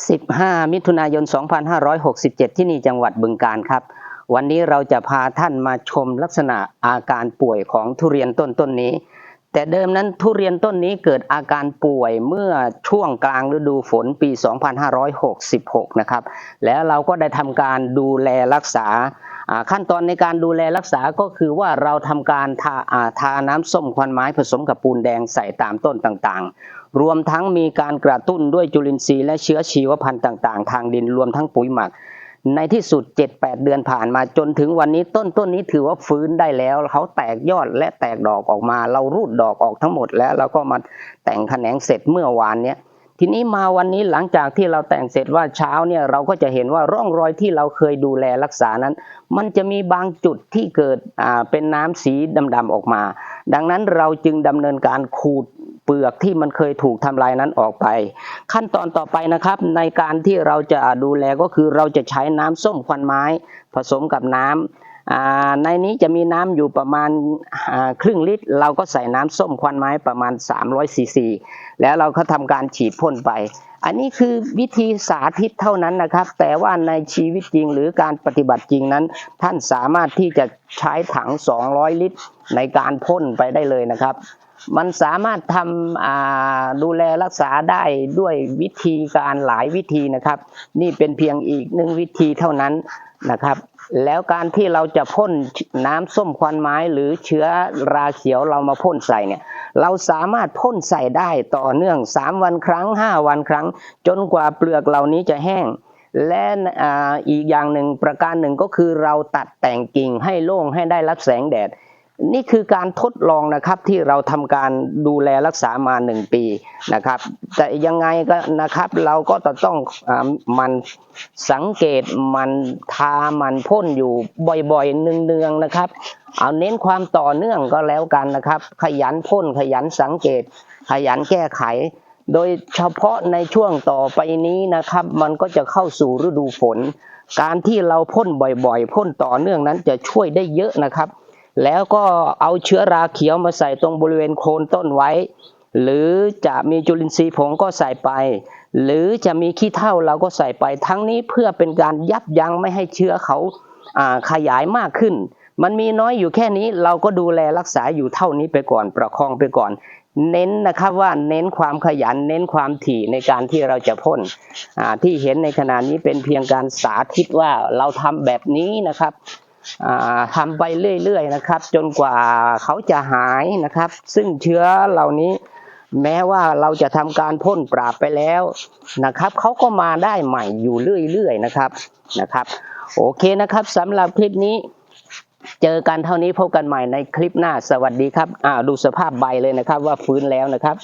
15 มิถุนายน 2567 ที่นี่จังหวัดบึงการครับ วันนี้เราจะพาท่านมาชมลักษณะอาการป่วยของทุเรียนต้นต้นนี้ แต่เดิมนั้นทุเรียนต้นนี้เกิดอาการป่วยเมื่อช่วงกลางฤดูฝนปี 2566 นะครับ แล้วเราก็ได้ทำการดูแลรักษาอ่า ขั้นตอนในการดูแลรักษาก็คือว่าเราทำการทาอาทาน้ำส้มควันไม้ผสมกับปูนแดงใส่ตามต้นต่างๆ รวมทั้งมีการกระตุ้นด้วยจุลินทรีย์และเชื้อชีวพันธุ์ต่างๆ ทางดินรวมทั้งปุ๋ยหมัก ในที่สุด 7-8 เดือนผ่านมาจนถึงวันนี้ต้นต้นนี้ถือว่าฟื้นได้แล้วเขาแตกยอดและแตกดอกออกมา เรารูดดอกออกทั้งหมดแล้วเราก็มาแต่งแขนงเสร็จเมื่อวานเนี้ย ทีนี้มาวันนี้หลังจากที่เราแต่งเสร็จว่าเช้าเนี่ยเราก็จะเห็นว่าร่องรอยที่เราเคยดูแลรักษานั้น มันจะมีบางจุดที่เกิดอ่าเป็นน้ำสีดำๆออกมา ดังนั้นเราจึงดำเนินการขูดเปลือกที่มันเคยถูกทำลายนั้นออกไป ขั้นตอนต่อไปนะครับ ในการที่เราจะดูแลก็คือเราจะใช้น้ำส้มควันไม้ ผสมกับน้ำอ่า ในนี้จะมีน้ำอยู่ประมาณครึ่งลิตร เราก็ใส่น้ำส้มควันไม้ประมาณ 300ซีซีแล้วเราก็ทำการฉีดพ่นไป อันนี้คือวิธีสาธิตเท่านั้นนะครับ แต่ว่าในชีวิตจริงหรือการปฏิบัติจริงนั้น ท่านสามารถที่จะใช้ถัง 200 ลิตรในการพ่นไปได้เลยนะครับ มันสามารถทำดูแลรักษาได้ด้วยวิธีการหลายวิธีนะครับ นี่เป็นเพียงอีกหนึ่งวิธีเท่านั้นนะครับ แล้วการที่เราจะพ่นน้ำส้มควันไม้หรือเชื้อราเขียวเรามาพ่นใส่เนี่ย เราสามารถพ่นใส่ได้ต่อเนื่อง 3 วันครั้ง 5 วันครั้ง จนกว่าเปลือกเหล่านี้จะแห้งและออีกอย่างหนึ่งประการหนึ่งก็คือเราตัดแต่งกิ่งให้โล่งให้ได้รับแสงแดด นี่คือการทดลองนะครับที่เราทำการดูแลรักษามาหนึ่งปีนะครับ แต่ยังไงก็นะครับเราก็จะต้องอมันสังเกตมันทามันพ่นอยู่บ่อยๆเนืองๆนะครับ เอาเน้นความต่อเนื่องก็แล้วกันนะครับ ขยันพ่นขยันสังเกต ขยันแก้ไข โดยเฉพาะในช่วงต่อไปนี้นะครับ มันก็จะเข้าสู่ฤดูฝน การที่เราพ่นบ่อยๆพ่นต่อเนื่องนั้นจะช่วยได้เยอะนะครับ แล้วก็เอาเชื้อราเขียวมาใส่ตรงบริเวณโคนต้นไว้ หรือจะมีจุลินทรีย์ผงก็ใส่ไป หรือจะมีขี้เถ้าเราก็ใส่ไป ทั้งนี้เพื่อเป็นการยับยั้งไม่ให้เชื้อเขาขยายมากขึ้น มันมีน้อยอยู่แค่นี้เราก็ดูแลรักษาอยู่เท่านี้ไปก่อนประคองไปก่อน เน้นนะครับว่าเน้นความขยันเน้นความถี่ในการที่เราจะพ่นที่เห็นในขณะนี้เป็นเพียงการสาธิตว่าเราทำแบบนี้นะครับ ทำไปเรื่อยๆนะครับ จนกว่าเขาจะหายนะครับ ซึ่งเชื้อเหล่านี้แม้ว่าเราจะทำการพ่นปราบไปแล้วนะครับเขาก็มาได้ใหม่อยู่เรื่อยๆนะครับนะครับ โอเคนะครับสำหรับคลิปนี้ เจอกันเท่านี้พบกันใหม่ในคลิปหน้าสวัสดีครับอ่าดูสภาพใบเลยนะครับว่าฟื้นแล้วนะครับ